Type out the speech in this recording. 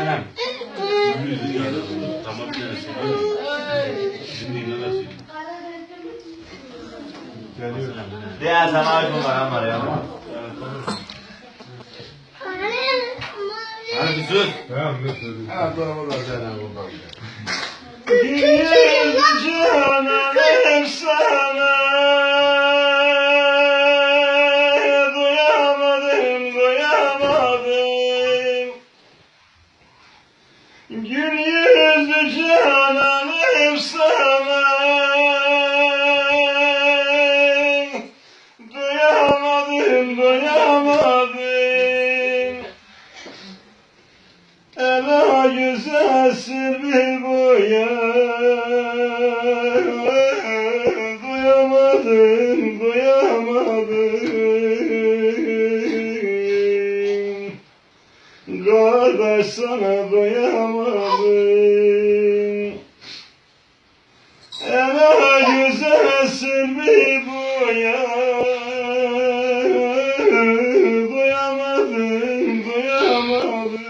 Selam. Tamam? Şimdi? Diğer sana aydın var var ya. Hadi bir sus. Ha doğru da sana Gül yüzlü canan efsane Doyamadım, doyamadım Ela güzelsin bir boya doyamadım kardeş sana doyamadım. Ela güzelsin bir boya Doyamadım, doyamadım.